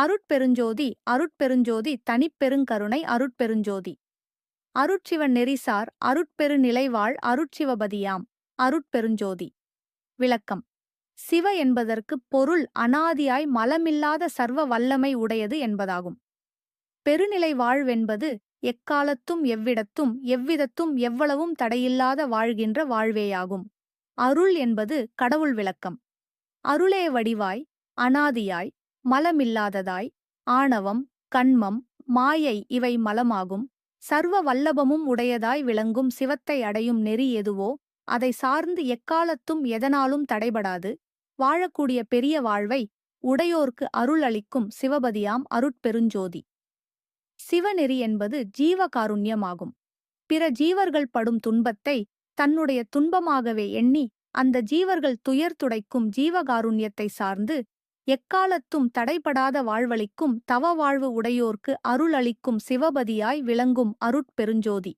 அருட்பெருஞ்சோதி அருட்பெருஞ்சோதி தனிப்பெருங்கருணை அருட்பெருஞ்சோதி. அருட்சிவ நெறிசார் அருட்பெருநிலைவாழ் அருட்சிவபதியாம் அருட்பெருஞ்சோதி. விளக்கம். சிவ என்பதற்கு பொருள் அனாதியாய் மலமில்லாத சர்வ வல்லமை உடையது என்பதாகும். பெருநிலை வாழ்வென்பது எக்காலத்தும் எவ்விடத்தும் எவ்விதத்தும் எவ்வளவும் தடையில்லாத வாழ்கின்ற வாழ்வேயாகும். அருள் என்பது கடவுள் விளக்கம். அருளே வடிவாய் அனாதியாய் மலமில்லாததாய் ஆணவம் கண்மம் மாயை இவை மலமாகும். சர்வ வல்லபமும் உடையதாய் விளங்கும் சிவத்தை அடையும் நெறி எதுவோ அதை சார்ந்து எக்காலத்தும் எதனாலும் தடைபடாது. வாழக்கூடிய பெரிய வாழ்வை உடையோர்க்கு அருள் அளிக்கும் சிவபதியாம் அருட்பெருஞ்சோதி சிவநெறி என்பது ஜீவகாருண்யமாகும். பிற ஜீவர்கள் படும் துன்பத்தை தன்னுடைய துன்பமாகவே எண்ணி அந்த ஜீவர்கள் துயர் துடைக்கும் ஜீவகாருண்யத்தை சார்ந்து எக்காலத்தும் தடைபடாத வாழ்வளிக்கும் தவ வாழ்வு உடையோர்க்கு அருள் அளிக்கும் சிவபதியாய் விளங்கும் அருட்பெருஞ்சோதி.